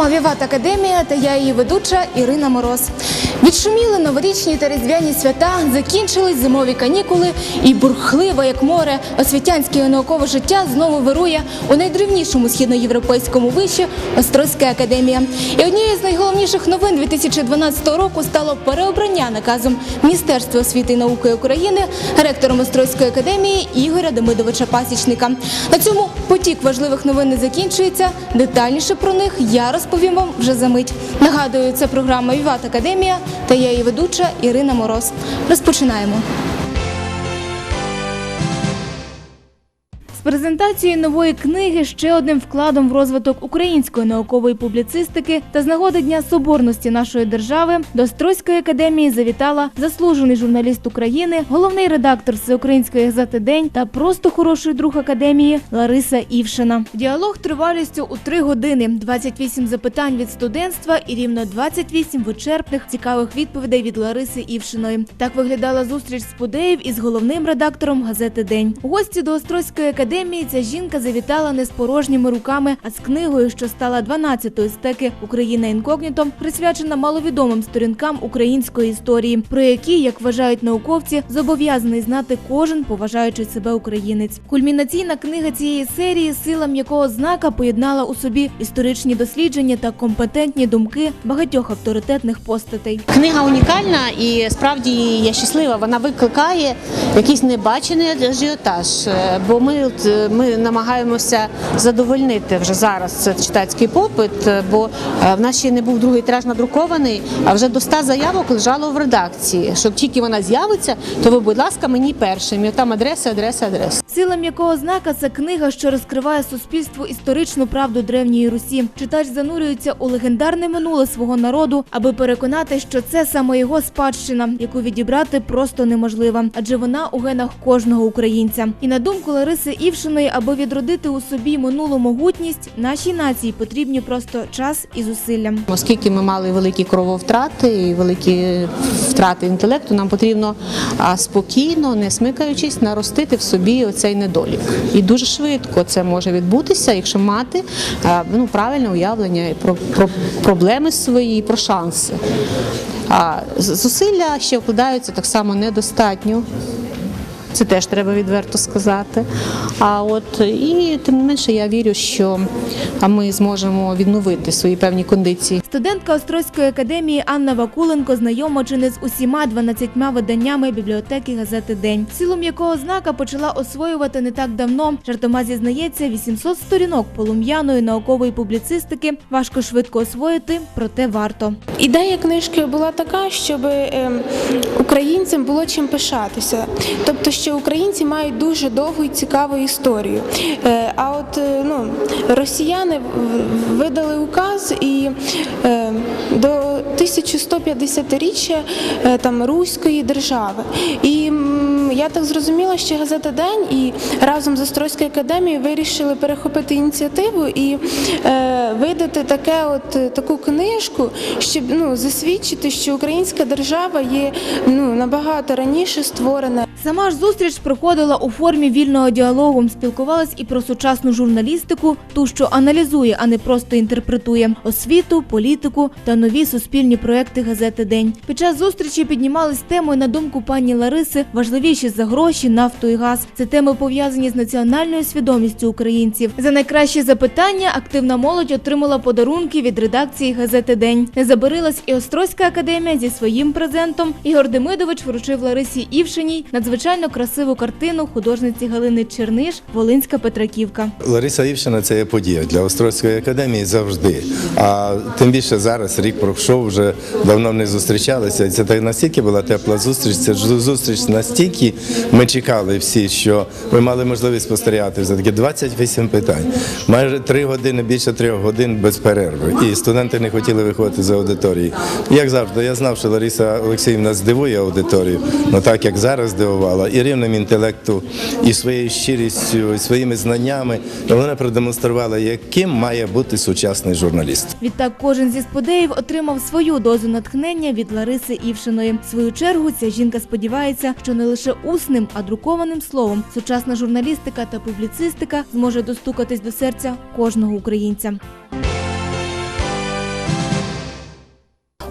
програма Віват Академія та я її ведуча Ірина Мороз. Відшуміли новорічні та різдвяні свята, закінчились зимові канікули, і бурхливе, як море, освітянське наукове життя знову вирує у найдревнішому східноєвропейському виші Острозька академія. І однією з найголовніших новин 2012 року стало переобрання наказом Міністерства освіти і науки України ректором Острозької академії Ігоря Демидовича Пасічника. На цьому потік важливих новин не закінчується. Детальніше про них я розповім вам вже за мить. Нагадую, це програма Віват Академія та я її ведуча Ірина Мороз. Розпочинаємо. З презентацією нової книги ще одним вкладом в розвиток української наукової публіцистики та з нагоди Дня Соборності нашої держави до Острозької академії завітала заслужений журналіст України, головний редактор Всеукраїнської газети День та просто хороший друг академії Лариса Івшина. Діалог тривалістю у три години, 28 запитань від студентства і рівно 28 вичерпних цікавих відповідей від Лариси Івшиної. Так виглядала зустріч Спудеїв із головним редактором газети День. Гості до Острозької академії ця жінка завітала не з порожніми руками, а з книгою, що стала 12-ї стеки Україна інкогніто, присвячена маловідомим сторінкам української історії, про які, як вважають науковці, зобов'язаний знати кожен поважаючий себе українець. Кульмінаційна книга цієї серії, сила м'якого знака, поєднала у собі історичні дослідження та компетентні думки багатьох авторитетних постатей. Книга унікальна і справді я щаслива. Вона викликає якийсь небачений ажіотаж. Е, Бо ми, ми намагаємося задовольнити вже зараз читацький попит, е, бо е, в нас ще не був другий тираж надрукований, а вже до 100 заявок лежало в редакції. Щоб тільки вона з'явиться, то ви, будь ласка, мені першим. І там адреси, адреси, адреси. Сила м'якого знака це книга, що розкриває суспільству історичну правду древньої Русі. Читач занурюється у легендарне минуле свого народу, аби переконати, що це саме його спадщина, яку відібрати просто неможливо, адже вона у генах кожного українця. І на думку Лариси Івшиної, аби відродити у собі минулу могутність, нашій нації потрібні просто час і зусилля. Оскільки ми мали великі крововтрати і великі втрати інтелекту, нам потрібно спокійно, не смикаючись, наростити в собі оцей недолік. І дуже швидко це може відбутися, якщо мати ну, правильне уявлення про, про проблеми свої, про шанси. А зусилля ще вкладаються так само недостатньо. Це теж треба відверто сказати. А от і тим не менше я вірю, що ми зможемо відновити свої певні кондиції. Студентка Острозької академії Анна Вакуленко знайома чи не з усіма 12 виданнями бібліотеки газети День. Силу м'якого знака почала освоювати не так давно. Жартома зізнається, 800 сторінок полум'яної наукової публіцистики важко швидко освоїти, проте варто. Ідея книжки була така, щоб ем, українцям було чим пишатися. Тобто, що українці мають дуже довгу і цікаву історію. Е, А от е, ну, росіяни видали указ і е, до 1150-річчя е, там Руської держави. І я так зрозуміла, що газета День і разом з Острозькою академією вирішили перехопити ініціативу і е, видати таке, от таку книжку, щоб ну засвідчити, що українська держава є ну набагато раніше створена. Сама ж зустріч проходила у формі вільного діалогу. Спілкувалась і про сучасну журналістику, ту, що аналізує, а не просто інтерпретує освіту, політику та нові суспільні проекти газети День. Під час зустрічі піднімались темою на думку пані Лариси важливіші за гроші, нафту і газ. Це теми пов'язані з національною свідомістю українців. За найкращі запитання активна молодь отримала подарунки від редакції газети День. Не забарилась і Острозька академія зі своїм презентом. Ігор Демидович вручив Ларисі Івшиній надзвичайно красиву картину художниці Галини Черниш Волинська Петраківка. Лариса Івшина це є подія для Острозької академії завжди. А тим більше зараз рік пройшов, вже давно не зустрічалися. Це так настільки була тепла зустріч. Це ж зустріч настільки ми чекали всі, що ми мали можливість спостерігати за таки 28 питань. Майже три години, більше трьох годин без перерви. І студенти не хотіли виходити з аудиторії. Як завжди, я знав, що Лариса Олексіївна здивує аудиторію, але так як зараз здивувала, і рівнем інтелекту, і своєю щирістю, і своїми знаннями, вона продемонструвала, яким має бути сучасний журналіст. Відтак кожен зі сподеїв отримав свою дозу натхнення від Лариси Івшиної. В свою чергу ця жінка сподівається, що не лише усним, а друкованим словом сучасна журналістика та публіцистика зможе достукатись до серця кожного українця.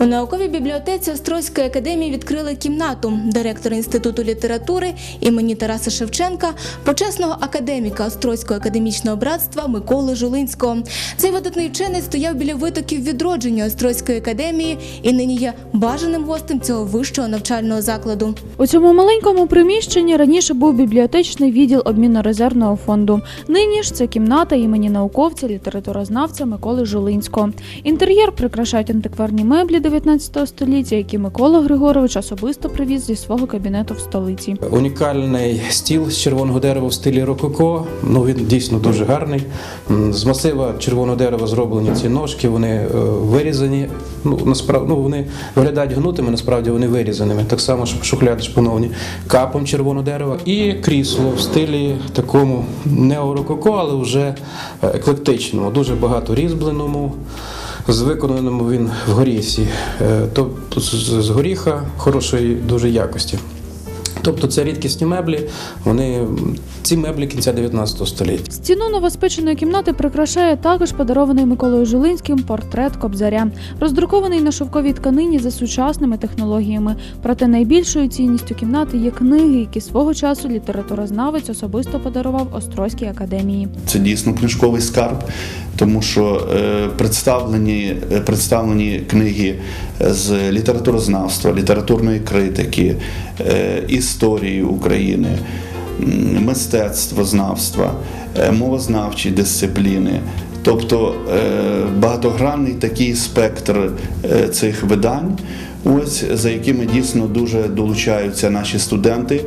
У науковій бібліотеці Острозької академії відкрили кімнату директора інституту літератури імені Тараса Шевченка, почесного академіка Острозького академічного братства Миколи Жулинського. Цей видатний вчений стояв біля витоків відродження Острозької академії і нині є бажаним гостем цього вищого навчального закладу. У цьому маленькому приміщенні раніше був бібліотечний відділ обмінно-резервного фонду. Нині ж це кімната імені науковця, літературознавця Миколи Жулинського. Інтер'єр прикрашають антикварні меблі 19 століття, які Микола Григорович особисто привіз зі свого кабінету в столиці. Унікальний стіл з червоного дерева в стилі рококо. Ну він дійсно дуже гарний. З масива червоного дерева зроблені ці ножки. Вони е, вирізані. Ну насправді ну, вони виглядають гнутими, насправді вони вирізаними. Так само шухляди шпановні капом червоного дерева і крісло в стилі такому неорококо, але вже е, еклектичному, дуже багато різьбленому. З виконаному він в горісі, Е, тобто з горіха хорошої дуже якості. Тобто це рідкісні меблі, вони ці меблі кінця 19 століття. Стіну новоспеченої кімнати прикрашає також подарований Миколою Жилинським портрет Кобзаря, роздрукований на шовковій тканині за сучасними технологіями. Проте найбільшою цінністю кімнати є книги, які свого часу літературознавець особисто подарував Острозькій академії. Це дійсно книжковий скарб, тому що е, представлені, е, представлені книги з літературознавства, літературної критики, е, історії України, мистецтвознавства, е, мовознавчі дисципліни. Тобто е, багатогранний такий спектр е, цих видань, ось за якими дійсно дуже долучаються наші студенти,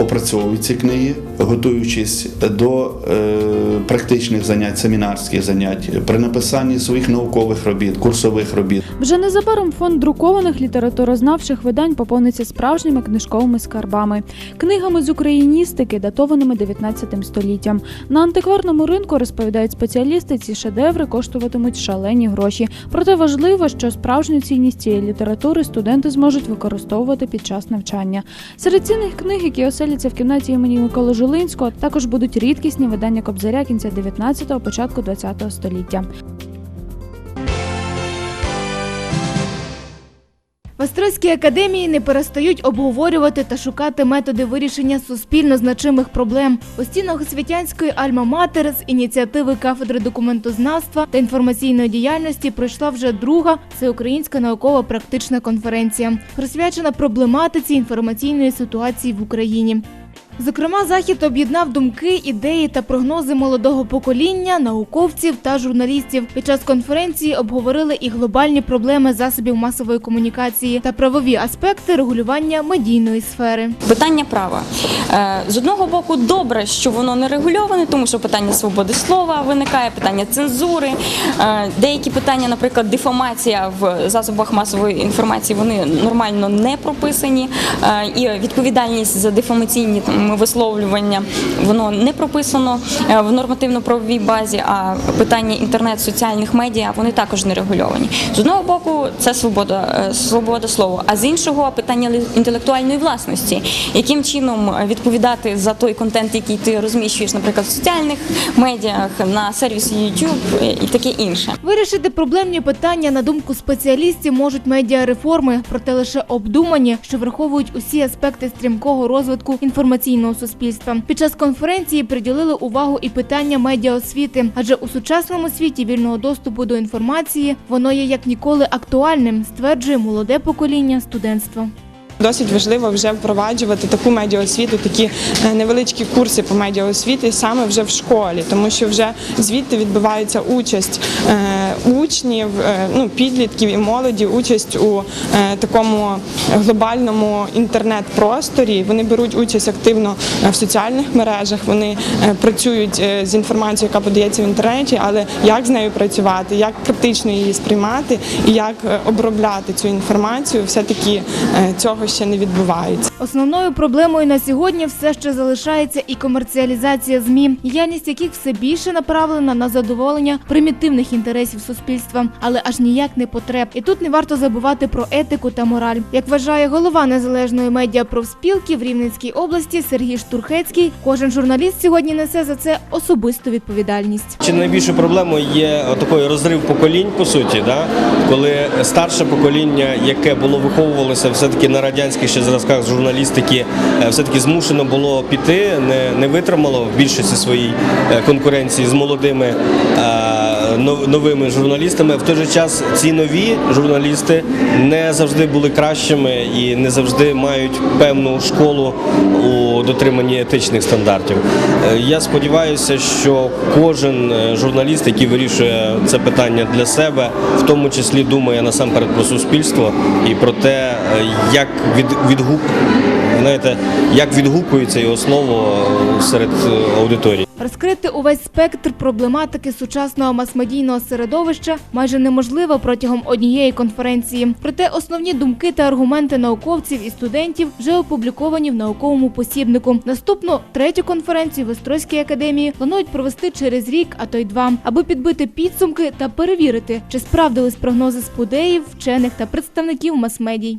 опрацьовують ці книги, готуючись до е, практичних занять, семінарських занять, при написанні своїх наукових робіт, курсових робіт. Вже незабаром фонд друкованих літературознавчих видань поповниться справжніми книжковими скарбами, книгами з україністики, датованими 19 століттям. На антикварному ринку розповідають спеціалісти, ці шедеври коштуватимуть шалені гроші. Проте важливо, що справжню цінність цієї літератури студенти зможуть використовувати під час навчання. Серед цінних книг, які оселяться в кімнаті імені Миколи Жилинського, також будуть рідкісні видання Кобзаря кінця 19-го, початку 20-го століття. В Острозькій академії не перестають обговорювати та шукати методи вирішення суспільно значимих проблем. У стінах освітянської альма-матер з ініціативи кафедри документознавства та інформаційної діяльності пройшла вже друга всеукраїнська наукова практична конференція, присвячена проблематиці інформаційної ситуації в Україні. Зокрема, захід об'єднав думки, ідеї та прогнози молодого покоління, науковців та журналістів. Під час конференції обговорили і глобальні проблеми засобів масової комунікації та правові аспекти регулювання медійної сфери. Питання права Е, з одного боку, добре, що воно не регульоване, тому що питання свободи слова виникає, питання цензури, Е, деякі питання, наприклад, дефамація в засобах масової інформації, вони нормально не прописані, Е, і відповідальність за дефамаційні там, висловлювання воно не прописано е, в нормативно-правовій базі. А питання інтернет, соціальних медіа вони також не регульовані. З одного боку, це свобода, е, свобода слова, а з іншого питання інтелектуальної власності, яким чином е, відповідати за той контент, який ти розміщуєш, наприклад, в соціальних медіах, на сервісі YouTube і таке інше. Вирішити проблемні питання на думку спеціалістів можуть медіареформи, проте лише обдумані, що враховують усі аспекти стрімкого розвитку інформаційного суспільства. Під час конференції приділили увагу і питання медіаосвіти, адже у сучасному світі вільного доступу до інформації воно є як ніколи актуальним, стверджує молоде покоління студентства. Досить важливо вже впроваджувати таку медіаосвіту, такі е, невеличкі курси по медіаосвіті саме вже в школі, тому що вже звідти відбувається участь е, учнів, е, ну підлітків і молоді, участь у такому глобальному інтернет-просторі. Вони беруть участь активно в соціальних мережах. Вони працюють з інформацією, яка подається в інтернеті, але як з нею працювати, як критично її сприймати і як обробляти цю інформацію, все таки цього ще не відбувається. Основною проблемою на сьогодні все ще залишається і комерціалізація змі, діяльність яких все більше направлена на задоволення примітивних інтересів суспільства, але аж ніяк не потреб. І тут не варто забувати про етику та мораль. Як вважає голова незалежної медіапрофспілки в Рівненській області Сергій Штурхецький. Кожен журналіст сьогодні несе за це особисту відповідальність. Чи найбільшою проблемою є такий розрив поколінь, по суті, да? коли старше покоління, яке було виховувалося все-таки на радянських ще зразках журналістики, е, все-таки змушено було піти, не, не витримало в більшості своїй е, конкуренції з молодими е, новими журналістами. В той же час ці нові журналісти не завжди були кращими і не завжди мають певну школу у дотриманні етичних стандартів. Е, Я сподіваюся, що кожен е, журналіст, який вирішує це питання для себе, в тому числі думає насамперед про суспільство і про те, е, як від, відгук, знаєте, як відгукується його слово е, серед е, аудиторії. Розкрити увесь спектр проблематики сучасного масмедійного середовища майже неможливо протягом однієї конференції. Проте основні думки та аргументи науковців і студентів вже опубліковані в науковому посібнику. Наступну третю конференцію в Острозькій академії планують провести через рік, а то й два, аби підбити підсумки та перевірити, чи справдились прогнози спудеїв, вчених та представників мас-медій.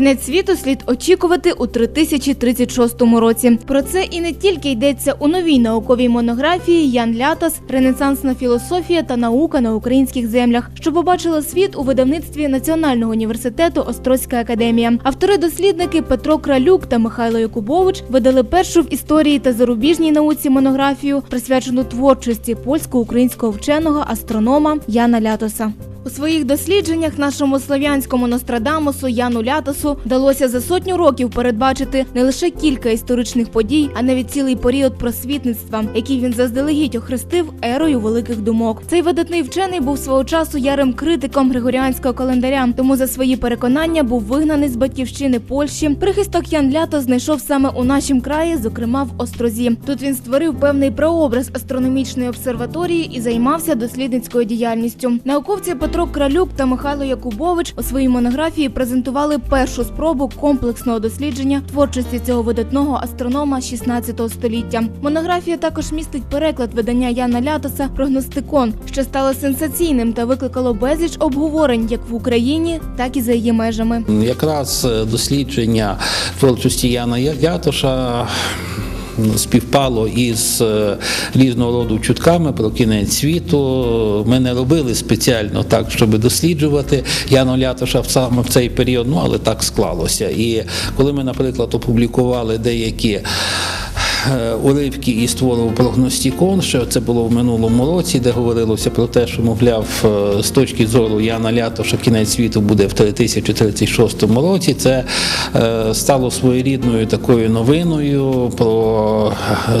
Кінець світу слід очікувати у 3036 році. Про це і не тільки йдеться у новій науковій монографії Ян Лятас Ренесансна філософія та наука на українських землях, що побачила світ у видавництві Національного університету Острозька академія. Автори-дослідники Петро Кралюк та Михайло Якубович видали першу в історії та зарубіжній науці монографію, присвячену творчості польсько-українського вченого астронома Яна Лятоса. У своїх дослідженнях нашому слов'янському Нострадамусу Яну Лятосу вдалося за сотню років передбачити не лише кілька історичних подій, а навіть цілий період просвітництва, який він заздалегідь охрестив ерою великих думок. Цей видатний вчений був свого часу ярим критиком григоріанського календаря, тому за свої переконання був вигнаний з батьківщини Польщі. Прихисток Ян Лято знайшов саме у нашім краї, зокрема в Острозі. Тут він створив певний прообраз астрономічної обсерваторії і займався дослідницькою діяльністю. Науковці Петро Кралюк та Михайло Якубович у своїй монографії презентували першу спробу комплексного дослідження творчості цього видатного астронома 16 століття. Монографія також містить переклад видання Яна Лятоса «Прогностикон», що стало сенсаційним та викликало безліч обговорень як в Україні, так і за її межами. Якраз е, дослідження творчості Яна Ятоша співпало із е, різного роду чутками про кінець світу. Ми не робили спеціально так, щоб досліджувати Яну Лятоша саме в цей період, ну але так склалося. І коли ми, наприклад, опублікували деякі уривки із твору прогностікон, що це було в минулому році, де говорилося про те, що, мовляв, е, з точки зору Яна Лятоша кінець світу буде в 3036 році. Це е, стало своєрідною такою новиною. Про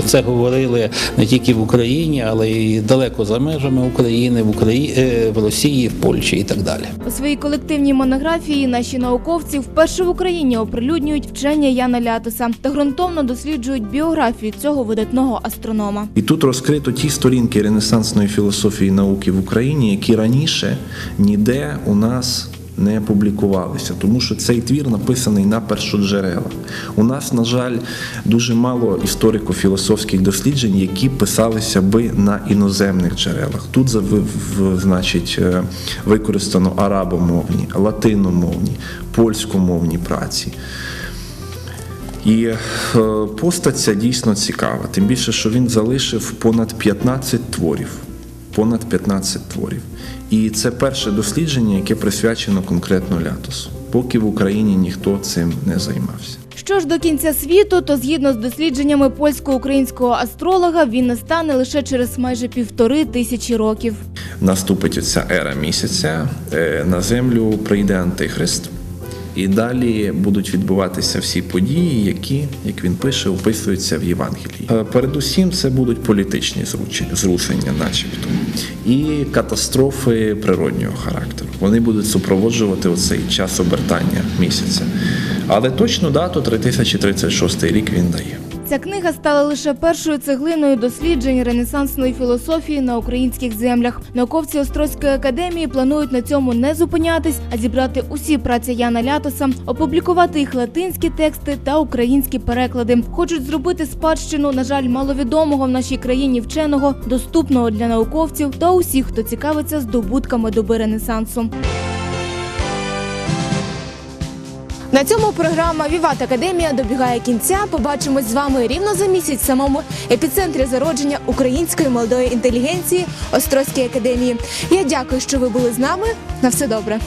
це говорили не тільки в Україні, але й далеко за межами України, в Україні, в Росії, в Польщі і так далі. У своїй колективній монографії наші науковці вперше в Україні оприлюднюють вчення Яна Лятоса та ґрунтовно досліджують біографію цього видатного астронома. І тут розкрито ті сторінки ренесансної філософії науки в Україні, які раніше ніде у нас не публікувалися, тому що цей твір написаний на першоджерелах. У нас, на жаль, дуже мало історико-філософських досліджень, які писалися би на іноземних джерелах. Тут значить, е, використано арабомовні, латиномовні, польськомовні праці. І е, постать ця дійсно цікава. Тим більше, що він залишив понад 15 творів. Понад 15 творів. І це перше дослідження, яке присвячено конкретно лятосу. Поки в Україні ніхто цим не займався. Що ж до кінця світу, то згідно з дослідженнями польсько-українського астролога, він настане лише через майже півтори тисячі років. Наступить оця ера місяця, е, на землю прийде Антихрист. І далі будуть відбуватися всі події, які, як він пише, описуються в Євангелії. Е, Передусім, це будуть політичні зрушення, начебто, і катастрофи природнього характеру. Вони будуть супроводжувати оцей час обертання місяця. Але точну дату 3036 рік він дає. Ця книга стала лише першою цеглиною досліджень ренесансної філософії на українських землях. Науковці Острозької академії планують на цьому не зупинятись, а зібрати усі праці Яна Лятоса, опублікувати їх латинські тексти та українські переклади. Хочуть зробити спадщину, на жаль, маловідомого в нашій країні вченого, доступного для науковців та усіх, хто цікавиться здобутками доби Ренесансу. На цьому програма Віват Академія добігає кінця. Побачимось з вами рівно за місяць в самому епіцентрі зародження української молодої інтелігенції Острозькій академії. Я дякую, що ви були з нами. На все добре.